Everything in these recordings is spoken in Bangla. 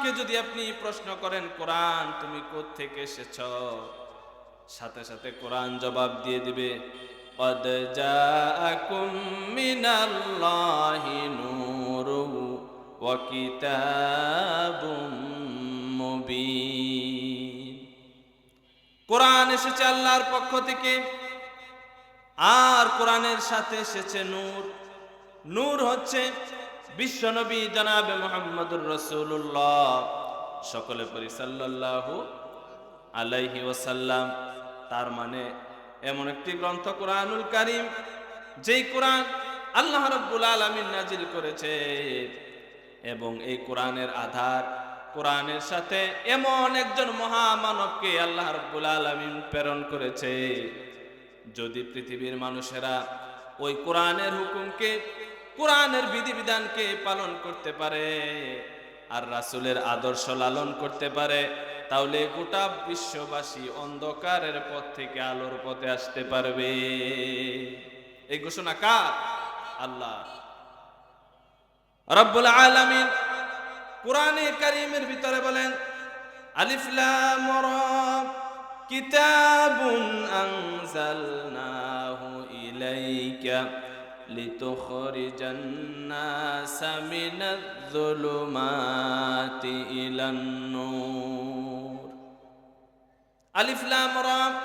কোরআনকে যদি আপনি প্রশ্ন করেন কোরআন তুমি থেকে এসেছ সাথে সাথে কোরআন জবাব দিয়ে দিবে قد جاءكم من الله نور وكتاب مبين কোরআন এসেছে আল্লাহর পক্ষ থেকে আর কোরআনের সাথে এসেছে নূর নূর হচ্ছে বিশ্বনবী জনাবে মোহাম্মদুর রসুল্লাহ সকলে পরি সাল্লাল্লাহু আলাইহি ওসাল্লাম তার মানে এমন একটি গ্রন্থ কোরআনুল কারিম, যেই কোরআন আল্লাহ রব্বুল আলামিন নাজিল করেছে। এবং এই কোরআনের আধার, কোরআনের সাথে এমন একজন মহামানবকে আল্লাহ রব্বুল আলামিন প্রেরণ করেছে। যদি পৃথিবীর মানুষেরা ওই কোরআনের হুকুমকে কোরআনের বিধিবিধানকে পালন করতে পারে, আর রাসুলের আদর্শ লালন করতে পারে, তাহলে গোটা বিশ্ববাসী অন্ধকারের পথ থেকে আলোর পথে আসতে পারবে। এই ঘোষণা কার? আল্লাহ। রব্বুল আলামিন কোরআনে কারীমের ভিতরে বলেন, আলিফ লাম রা, কিতাবুন আনজালনাহু ইলাইকা। لتخرج الناس من الظلمات إلى النور ألف لام را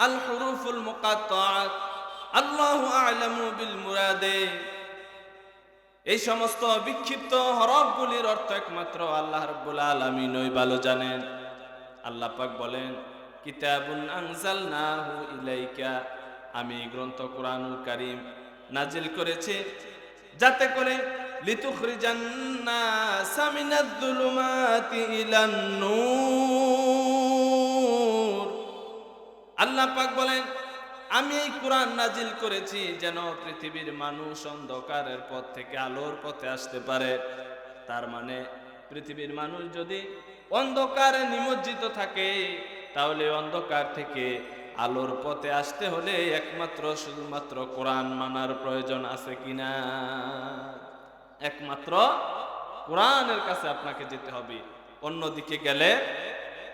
الحروف المقطعة الله أعلم بالمراد এই সমস্ত বিক্ষিপ্ত হরফগুলির অর্থ একমাত্র আল্লাহ রব্বুল আলামিন ওই ভালো জানেন আল্লাহ পাক বলেন কিতাবুন আনজালনাহু ইলাইকা আমি এই গ্রন্থ কোরআনুল কারীম নাজিল করেছে। যাতে করে আল্লাহ পাক বলেন, আমি এই কোরআন নাজিল করেছি যেন পৃথিবীর মানুষ অন্ধকারের পথ থেকে আলোর পথে আসতে পারে। তার মানে পৃথিবীর মানুষ যদি অন্ধকারে নিমজ্জিত থাকে, তাহলে অন্ধকার থেকে আলোর পথে আসতে হলে একমাত্র, শুধুমাত্র কোরআন মানার প্রয়োজন আছে কিনা? একমাত্র কোরআনের কাছে আপনাকে যেতে হবে, অন্যদিকে গেলে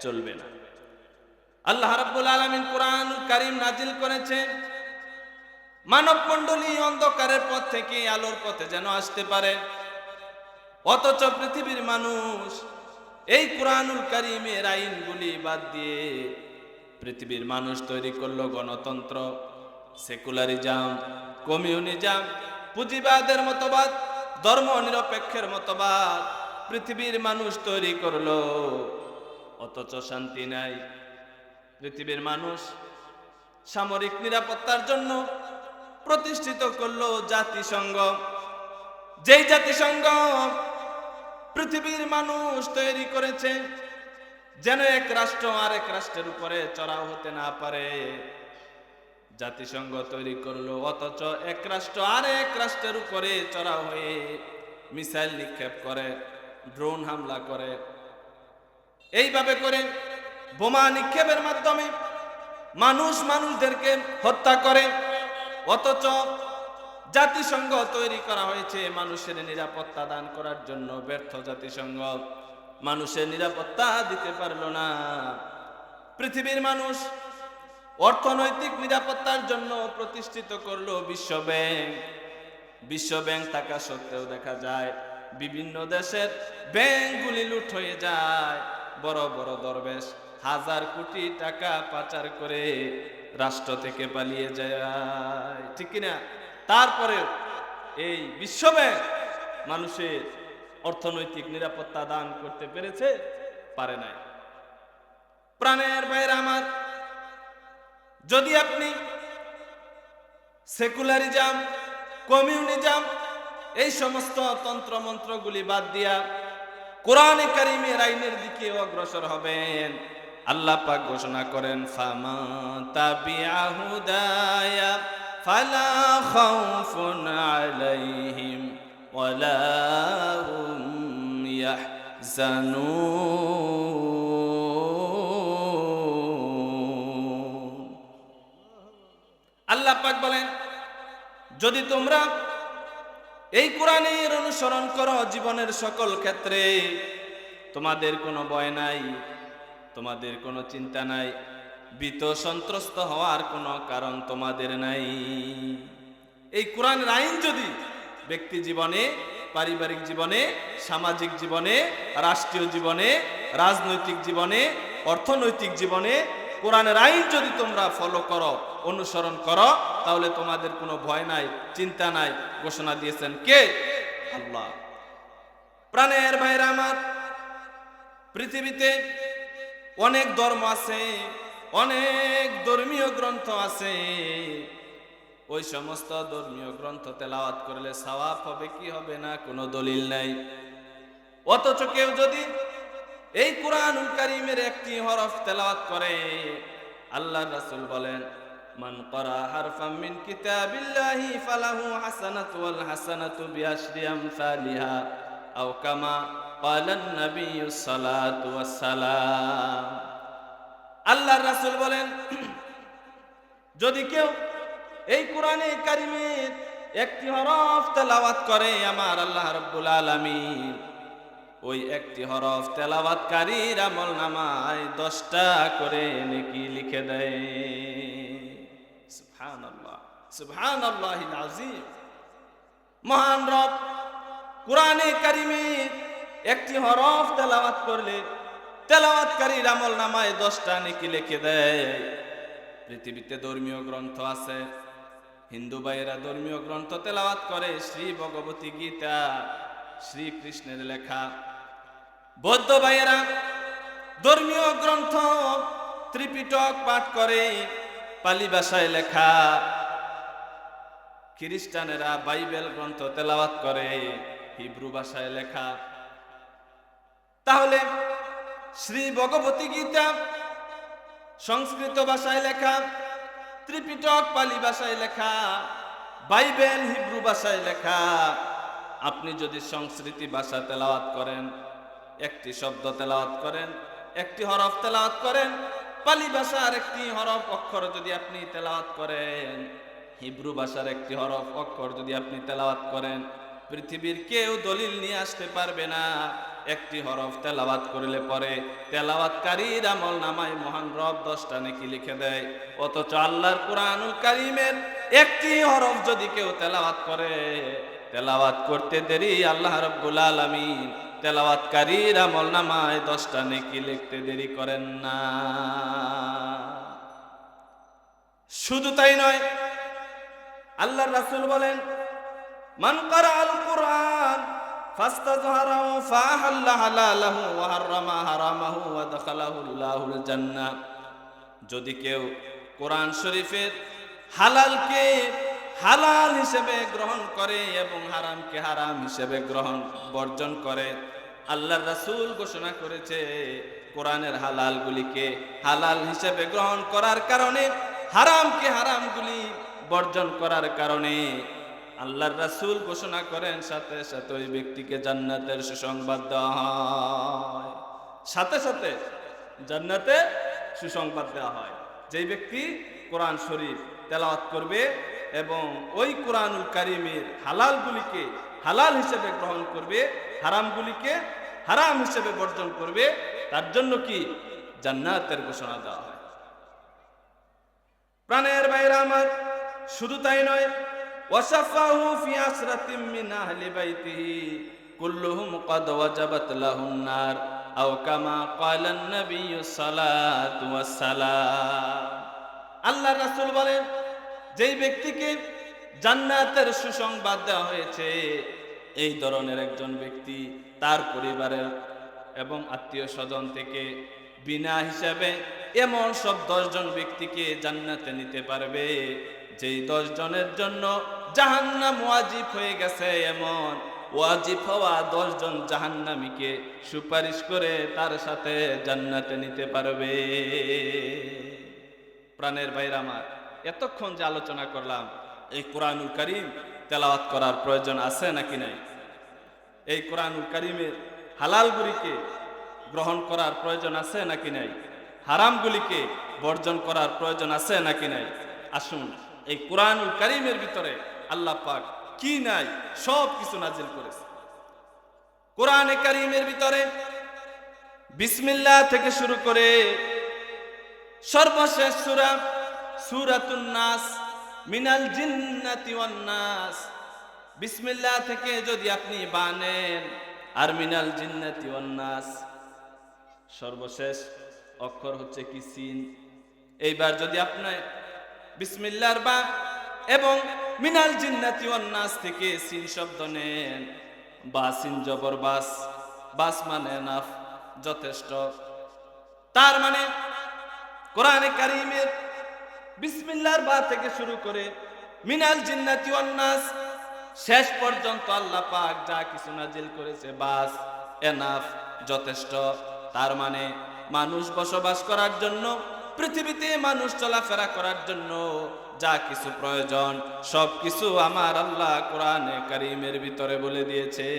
চলবে না। আল্লাহ রাব্বুল আলামিন কোরআন কারীম নাজিল করেছেন। মানব মণ্ডলী অন্ধকারের পথ থেকে আলোর পথে যেন আসতে পারে। অথচ পৃথিবীর মানুষ এই কোরআনুল কারীমের আইনগুলি বাদ দিয়ে পৃথিবীর মানুষ তৈরি করল গণতন্ত্র সেকুলারিজম কমিউনিজম পুঁজিবাদের মতবাদ ধর্ম নিরপেক্ষের মতবাদ, পৃথিবীর মানুষ তৈরি করল। অথচ শান্তি নাই। পৃথিবীর মানুষ সামরিক নিরাপত্তার জন্য প্রতিষ্ঠিত করল জাতিসংঘ। যেই জাতিসংঘ পৃথিবীর মানুষ তৈরি করেছে যেন এক রাষ্ট্র আরেক রাষ্ট্রের উপরে চড়াও হতে না পারে। জাতিসংঘ তৈরি করল, অথচ এক রাষ্ট্র আরেক রাষ্ট্রের উপরে চড়াও হয়ে মিসাইল নিক্ষেপ করে, ড্রোন হামলা করে। এইভাবে করে বোমা নিক্ষেপের মাধ্যমে মানুষ মানুষদেরকে হত্যা করে, অথচ জাতিসংঘ তৈরি করা হয়েছে মানুষের নিরাপত্তা দান করার জন্য ব্যর্থ জাতিসংঘ। মানুষের নিরাপত্তা দিতে পারল না। পৃথিবীর মানুষ অর্থনৈতিক নিরাপত্তার জন্য প্রতিষ্ঠিত করল বিশ্ব ব্যাংক। বিশ্ব ব্যাংক থাকা সত্ত্বেও দেখা যায়, বিভিন্ন দেশের ব্যাংকগুলি লুট হয়ে যায়। বড় বড় দরবেশ হাজার কোটি টাকা পাচার করে রাষ্ট্র থেকে পালিয়ে যায়। ঠিক কিনা? তারপরে এই বিশ্ব ব্যাংক মানুষের অর্থনৈতিক নিরাপত্তা দান করতে পেরেছে, পারে নাই। প্রাণের বাইরে আমার, যদি আপনি সেকুলারিজম, কমিউনিজম, এই সমস্ত তন্ত্র মন্ত্রগুলি বাদ দিয়া কোরআনে কারিমের আইনের দিকে অগ্রসর হবেন, আল্লাহ পাক ঘোষণা করেন ফালা খাউফুন আলাইহিম। ওয়ালা হুম ইয়াহজানুন আল্লাহ পাক বলেন, যদি তোমরা এই কোরআনের অনুসরণ করো জীবনের সকল ক্ষেত্রে, তোমাদের কোনো ভয় নাই, তোমাদের কোনো চিন্তা নাই, ভীত সন্ত্রস্ত হওয়ার কোনো কারণ তোমাদের নাই। এই কোরআনের আইন যদি ব্যক্তি জীবনে, পারিবারিক জীবনে, সামাজিক জীবনে, রাষ্ট্রীয় জীবনে, রাজনৈতিক জীবনে, অর্থনৈতিক জীবনে, কোরআনের আইন যদি তোমরা ফলো করো, অনুসরণ করো, তাহলে তোমাদের কোনো ভয় নাই, চিন্তা নাই, ঘোষণা দিয়েছেন কে? আল্লাহ। প্রাণের ভাইরা আমার, পৃথিবীতে অনেক ধর্ম আছে, অনেক ধর্মীয় গ্রন্থ আছে ওই সমস্ত ধর্মীয় গ্রন্থ তেলাওয়াত করলে সওয়াব হবে কি হবে না কোনো দলিল নাই। অথচ কেউ যদি এই কোরআন কারিমের একটি হরফ তেলাওয়াত করে আল্লাহ রাসুল বলেন, মান করা হারফাম মিন কিতাবিল্লাহি ফালাহু হাসানাতু ওয়াল হাসানাতু বিআশরি আমসালিহা আও কামা ক্বালান নাবিয়্যু সালাতু ওয়াস সালাম। আল্লাহর রাসূল বলেন, যদি কেউ এই কোরআনে কারিমের একটি হরফ তেলাওয়াত করে আমার আল্লাহ রাব্বুল আলামিন। ওই একটি হরফ তেলাওয়াতকারীর আমল নামায় দশটা করে নেকি লিখে দেয়। সুবহানাল্লাহ, সুবহানাল্লাহিল আযীম। মহান রব, কোরআনে কারিমের একটি হরফ তেলাওয়াত করলে তেলাওয়াতকারীর আমল নামায় দশটা নেকি লিখে দেয়। পৃথিবীতে ধর্মীয় গ্রন্থ আছে হিন্দু ভাইয়েরা ধর্মীয় গ্রন্থ তেলাওয়াত করে শ্রী ভগবতী গীতা শ্রীকৃষ্ণের লেখা। বৌদ্ধ ভাইয়েরা ধর্মীয় গ্রন্থ ত্রিপিটক পাঠ করে পালি ভাষায় লেখা। খ্রিস্টানেরা বাইবেল গ্রন্থ তেলাওয়াত করে হিব্রু ভাষায় লেখা। তাহলে শ্রী ভগবতী গীতা সংস্কৃত ভাষায় লেখা। ত্রিপিটক পালি ভাষায় লেখা, বাইবেল হিব্রু ভাষায় লেখা। আপনি যদি সংস্কৃতি ভাষা তেলাওয়াত করেন, একটি শব্দ তেলাওয়াত করেন, একটি হরফ তেলাওয়াত করেন, পালি ভাষার একটি হরফ অক্ষর যদি আপনি তেলাওয়াত করেন, হিব্রু ভাষার একটি হরফ অক্ষর যদি আপনি তেলাওয়াত করেন, পৃথিবীর কেউ দলিল নিয়ে আসতে পারবে না। একটি হরফ তেলাওয়াত করলে পরে তেলাওয়াতকারীর আমল নামায় মহান রব দশটা নাকি লিখে দেয়। অথচ আল্লাহর কোরআনুল কারিমের একটি হরফ যদি কেউ তেলাওয়াত করে, তেলাওয়াত করতে দেরি আল্লাহ রব্বুল আলামিন। তেলাওয়াতকারীর আমল নামায় দশটা নেকি লিখতে দেরি করেন না। শুধু তাই নয়, আল্লাহর রাসূল বলেন, মান করা আল কোরআন জান্নাহ। যদি কেউ কোরআন শরীফের হালালকে হালাল হিসেবে গ্রহণ করে এবং হারামকে হারাম হিসেবে গ্রহণ, বর্জন করে, আল্লাহর রাসূল ঘোষণা করেছে, কোরআনের হালালগুলিকে হালাল হিসেবে গ্রহণ করার কারণে, হারামকে হারামগুলি বর্জন করার কারণে আল্লাহর রাসূল ঘোষণা করেন, সাথে সাথে ওই ব্যক্তিকে জান্নাতের সুসংবাদ দেওয়া হয়। সাথে সাথে জান্নাতে সুসংবাদ দেওয়া হয়। যেই ব্যক্তি কোরআন শরীফ তেলাওয়াত করবে এবং ওই কোরআনুল কারিমের হালালগুলিকে হালাল হিসেবে গ্রহণ করবে, হারামগুলিকে হারাম হিসেবে বর্জন করবে, তার জন্য কি জান্নাতের ঘোষণা দেওয়া হয়। প্রাণের বাইরে আমার শুধু তাই নয় ওয়াসাফাহু ফি আসরাতিম মিন আহলি বাইতিহি, কুল্লুহুম ক্বাদ ওয়াজাবাত লাহুন নার, আও কামা ক্বালা an-নাবিয়্যু সাল্লাতু ওয়াসসালাম। আল্লাহর বলেন, যেই ব্যক্তিকে জান্নাতের সুসংবাদ দেওয়া হয়েছে, এই ধরনের একজন ব্যক্তি তার পরিবারের এবং আত্মীয় স্বজন থেকে বিনা হিসাবে এমন সব দশজন ব্যক্তিকে জান্নাতে নিতে পারবে, যেই দশ জনের জন্য জাহান্নাম ওয়াজিব হয়ে গেছে এমন। ওয়াজিব হওয়া দশজন জাহান্নামীকে সুপারিশ করে তার সাথে জান্নাতে নিতে পারবে। প্রাণের বাইরে আমার, এতক্ষণ যে আলোচনা করলাম, এই কোরআনুল করিম তেলাওয়াত করার প্রয়োজন আছে নাকি নাই? এই কোরআনুল করিমের হালালগুলিকে গ্রহণ করার প্রয়োজন আছে নাকি নাই? হারামগুলিকে বর্জন করার প্রয়োজন আছে নাকি নাই? আসুন, এই কোরআনুল করিমের ভিতরে আল্লাহ পাক কি নাই, সব কিছু নাজিল করেছে। কোরআনে করিমের ভিতরে বিসমিল্লাহ থেকে শুরু করে সর্বশেষ সূরা, সূরাতুন নাস, মিনাল জিন্নাতি ওয়ান নাস, বিসমিল্লাহ থেকে যদি আপনি বানেন আর মিনাল জিন্নাতি ওয়ান সর্বশেষ অক্ষর হচ্ছে কি সিন এইবার যদি আপনি বিসমিল্লাহর বা এবং মিনাল জিন্নাতি নাস থেকে সিন শব্দ নেন। বা সিন জবর বাস বাস মানে নাফ, যথেষ্ট। তার মানে কোরআনে কারিমের বিসমিল্লাহর বা থেকে শুরু করে মিনাল জিন্নাতি নাস শেষ পর্যন্ত আল্লাহ পাক যা কিছু নাজিল করেছে বাস, এনাফ, যথেষ্ট। তার মানে মানুষ বসবাস করার জন্য, পৃথিবীতে মানুষ চলাফেরা করার জন্য যা কিছু প্রয়োজন সব কিছু আমার আল্লাহ কোরআনে কারিমের ভিতরে বলে দিয়েছে।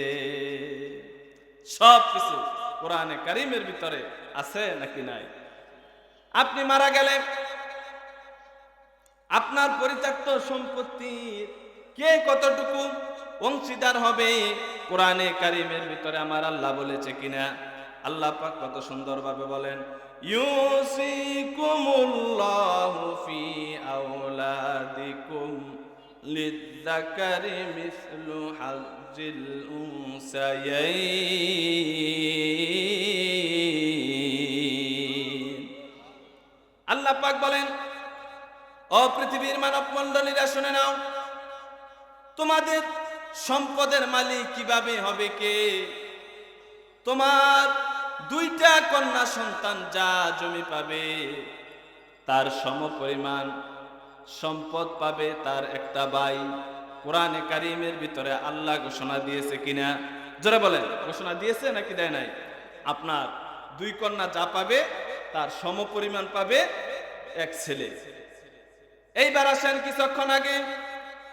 সব কিছু কোরআনে কারিমের ভিতরে আছে নাকি নাই? আপনি মারা গেলে আপনার পরিত্যক্ত সম্পত্তি কে কতটুকু অংশীদার হবে, কোরআনে কারিমের ভিতরে আমার আল্লাহ বলেছে কিনা? আল্লাহ পাক কত সুন্দরভাবে বলেন ইউসিকুমুল্লাহু ফি আওলাদিকুম লিযাকারি মিসলু আল্লাহ পাক বলেন, ও পৃথিবীর মানব মণ্ডলীরা শুনে নাও, তোমাদের সম্পদের মালিক কীভাবে হবে কে? তোমার দুইটা কন্যা সন্তান যা জমি পাবে, তার সমপরিমাণ সম্পদ পাবে তার একটা ভাই। কোরআনে কারিমের ভিতরে আল্লাহ ঘোষণা দিয়েছে কিনা? জোরে বলেন, ঘোষণা দিয়েছে নাকি দেয় নাই? আপনার দুই কন্যা যা পাবে, তার সমপরিমাণ পাবে এক ছেলে। এইবার আসেন কিছুক্ষণ আগে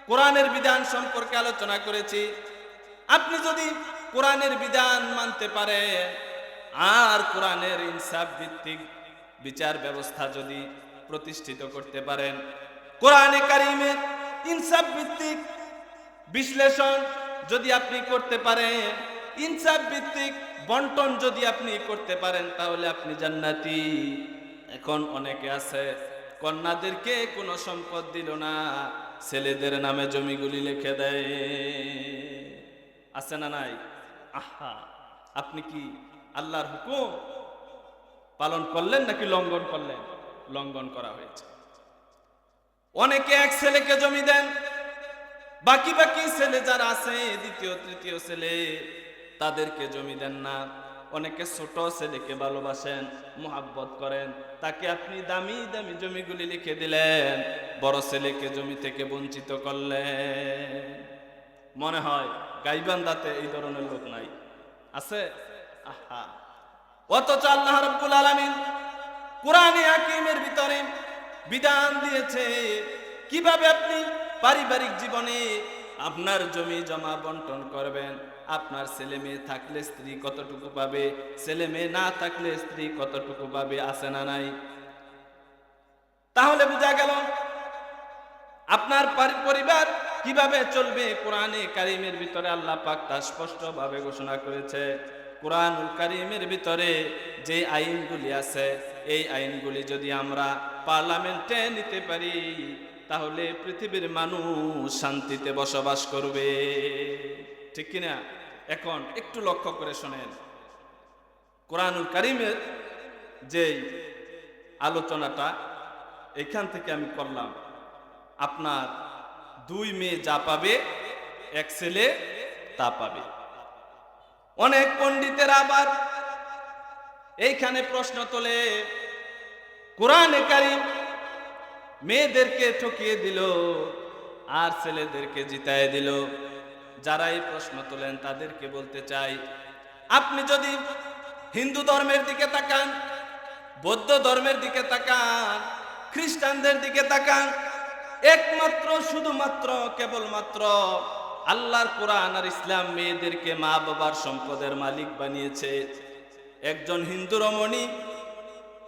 কোরআনের বিধান সম্পর্কে আলোচনা করেছি। আপনি যদি কোরআনের বিধান মানতে পারেন আর কোরআনের ইনসাফ ভিত্তিক বিচার ব্যবস্থা যদি প্রতিষ্ঠিত করতে পারেন। কোরআনে কারিমের ইনসাফ ভিত্তিক বিশ্লেষণ যদি আপনি করতে পারেন, ইনসাফ ভিত্তিক বন্টন যদি আপনি করতে পারেন, তাহলে আপনি জান্নাতি। এখন অনেকে আছে, কন্যাদেরকে কোনো সম্পদ দিল না, ছেলেদের নামে জমিগুলি লিখে দেয়। আছে না নাই? আহা, আপনি কি আল্লাহর হুকুম পালন করলেন নাকি লঙ্ঘন করলেন? লঙ্ঘন করা হয়েছে। অনেকে এক ছেলেকে জমি দেন, বাকি বাকি ছেলে যারা আছে, দ্বিতীয়, তৃতীয় ছেলে, তাদেরকে জমি দেন না। অনেকে ছোট ছেলেকে ভালোবাসেন, মোহাব্বত করেন, তাকে আপনি দামি দামি জমিগুলি লিখে দিলেন, বড় ছেলেকে জমি থেকে বঞ্চিত করলেন। মনে হয় গাইবান্দাতে এই ধরনের লোক নাই। আছে? অথচ আল্লাহ রব্বুল আলামিন কোরআনে হাকিমের ভিতরে বিধান দিয়েছে, কীভাবে আপনি পারিবারিক জীবনে আপনার জমি জমা বন্টন করবেন? আপনার ছেলে মেয়ে থাকলে স্ত্রী কতটুকু পাবে? ছেলে মেয়ে না থাকলে স্ত্রী কতটুকু পাবে? আছে না নাই? তাহলে বোঝা গেল, আপনার পরিবার কীভাবে চলবে? কোরআনে কারিমের ভিতরে আল্লাহ পাক তা স্পষ্টভাবে ঘোষণা করেছে। কোরআনুল কারিমের ভিতরে যে আইনগুলি আছে, এই আইনগুলি যদি আমরা পার্লামেন্টে নিতে পারি, তাহলে পৃথিবীর মানুষ শান্তিতে বসবাস করবে। ঠিক কিনা? এখন একটু লক্ষ্য করে শোনেন। কোরআনুল কারিমের যেই আলোচনাটা, এখান থেকে আমি করলাম, আপনার দুই মেয়ে যা পাবে, এক ছেলে তা পাবে। অনেক পণ্ডিতের আবার। এইখানে প্রশ্ন তোলে, কোরআনে কারিম মেয়েদেরকে ঠকিয়ে দিল আর ছেলেদেরকে জিতায় দিল। যারা এই প্রশ্ন তোলেন তাদেরকে বলতে চাই, আপনি যদি হিন্দু ধর্মের দিকে তাকান, বৌদ্ধ ধর্মের দিকে তাকান, খ্রিস্টানদের দিকে তাকান, একমাত্র, শুধুমাত্র, কেবলমাত্র আল্লাহর কোরআন আর ইসলাম মেয়েদেরকে মা বাবার সম্পদের মালিক বানিয়েছে। একজন হিন্দু রমণী,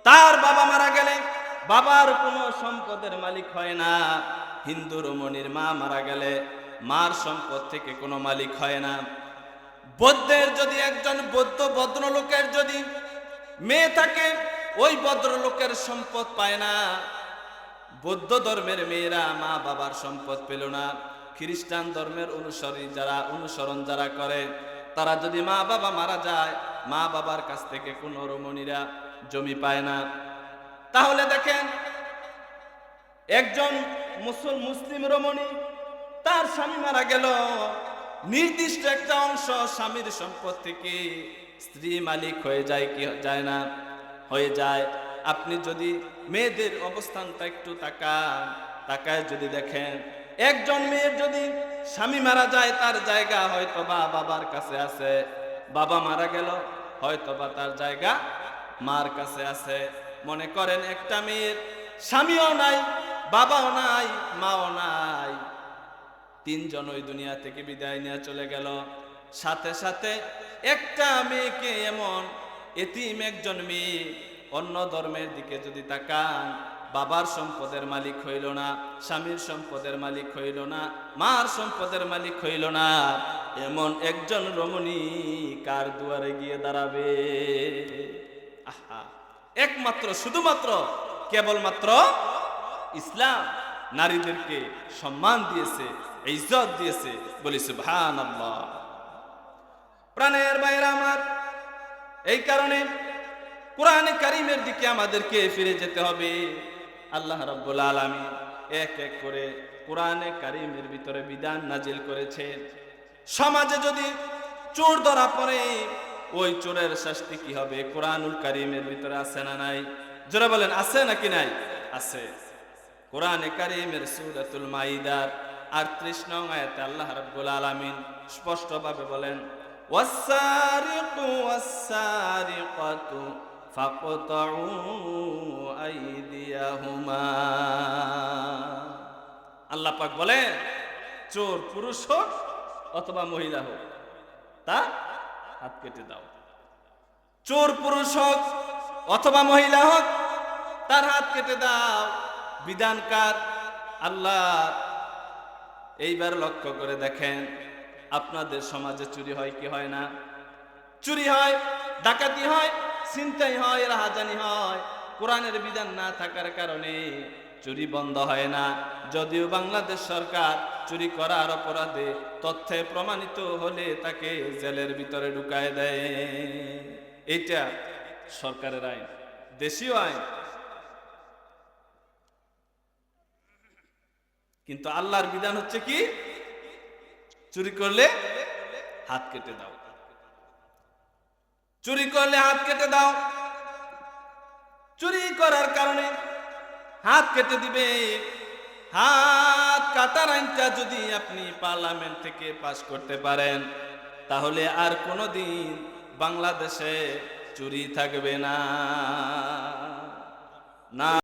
তার বাবা মারা গেলে বাবার কোনো সম্পদের মালিক হয় না। হিন্দু রমণীর মা মারা গেলে মার সম্পদ থেকে কোনো মালিক হয় না। বৌদ্ধের যদি একজন বৌদ্ধ ভদ্রলোকের যদি মেয়ে থাকে, ওই ভদ্রলোকের সম্পদ পায় না। বৌদ্ধ ধর্মের মেয়েরা মা বাবার সম্পদ পেল না। খ্রিস্টান ধর্মের অনুসরী যারা অনুসরণ যারা করে, তারা যদি মা বাবা মারা যায়, মা বাবার কাছ থেকে কোনো রমণীরা জমি পায় না। তাহলে দেখেন, একজন মুসল মুসলিম রমণী, তার স্বামী মারা গেল। নির্দিষ্ট একটা অংশ স্বামীর সম্পদ থেকে স্ত্রী মালিক হয়ে যায় কি যায় না, হয়ে যায়। আপনি যদি মেয়েদের অবস্থানটা একটু তাকান, তাকায় যদি দেখেন একজন মেয়ের যদি স্বামী মারা যায়, তার জায়গা হয়তো বা বাবার কাছে আছে। বাবা মারা গেল হয়তো বা তার জায়গা মার কাছে আছে। মনে করেন একটা মেয়ের স্বামীও নাই, বাবাও নাই, মাও নাই। তিনজন ওই দুনিয়া থেকে বিদায় নিয়ে চলে গেল। সাথে সাথে একটা মেয়েকে এমন এতিম একজন মেয়ে অন্য ধর্মের দিকে যদি তাকান বাবার সম্পদের মালিক হইল না, স্বামীর সম্পদের মালিক হইল না, মার সম্পদের মালিক হইল না। এমন একজন রমণী কার দুয়ারে গিয়ে দাঁড়াবে? আহা, একমাত্র, শুধুমাত্র, কেবলমাত্র ইসলাম। নারীদেরকে সম্মান দিয়েছে, ইজ্জত দিয়েছে, বলি সুবহান প্রাণের বাইরে আমার, এই কারণে কোরআনে কারিমের দিকে আমাদেরকে ফিরে যেতে হবে। আল্লাহ রাব্বুল আলামিন এক এক করে কোরআনে কারিমের ভিতরে বিধান নাজিল করেছে। সমাজে যদি চোর ধরা পড়ে, ওই চোরের শাস্তি কি হবে? কোরআনুল কারিমের ভিতরে আছে না নাই? জোরে বলেন, আছে নাকি নাই? আছে। কোরআনে কারিমের সূরাতুল মাইদার 38 নং আয়াতে আল্লাহ রাব্বুল আলামিন স্পষ্টভাবে বলেন ফাকতাউ আইদিয়াহুমা আল্লাহ পাক বলেন চোর পুরুষ হোক অথবা মহিলা হোক, তা হাত কেটে দাও। চোর পুরুষ হোক অথবা মহিলা হোক, তার হাত কেটে দাও। বিধানকার আল্লাহ এইবার লক্ষ্য করে দেখেন, আপনাদের সমাজে চুরি হয় কি হয় না? চুরি হয়, ডাকাতি হয় ছিনতাই হয়, রাহাজানি হয়। কোরআনের বিধান না থাকার কারণে চুরি বন্ধ হয় না। যদিও বাংলাদেশ সরকার চুরি করার অপরাধে তথ্যে প্রমাণিত হলে তাকে জেলের ভিতরে ঢুকায় দেয়। এটা সরকারের আইন। দেশীয় আইন। কিন্তু আল্লাহর বিধান হচ্ছে কি? চুরি করলে হাত কেটে দাও। চুরি করলে হাত কেটে দাও। চুরি করার কারণে হাত কেটে দিবে। হাত কাটার আইনটা যদি আপনি পার্লামেন্ট থেকে পাশ করতে পারেন, তাহলে আর কোনোদিন বাংলাদেশে চুরি থাকবে না। না।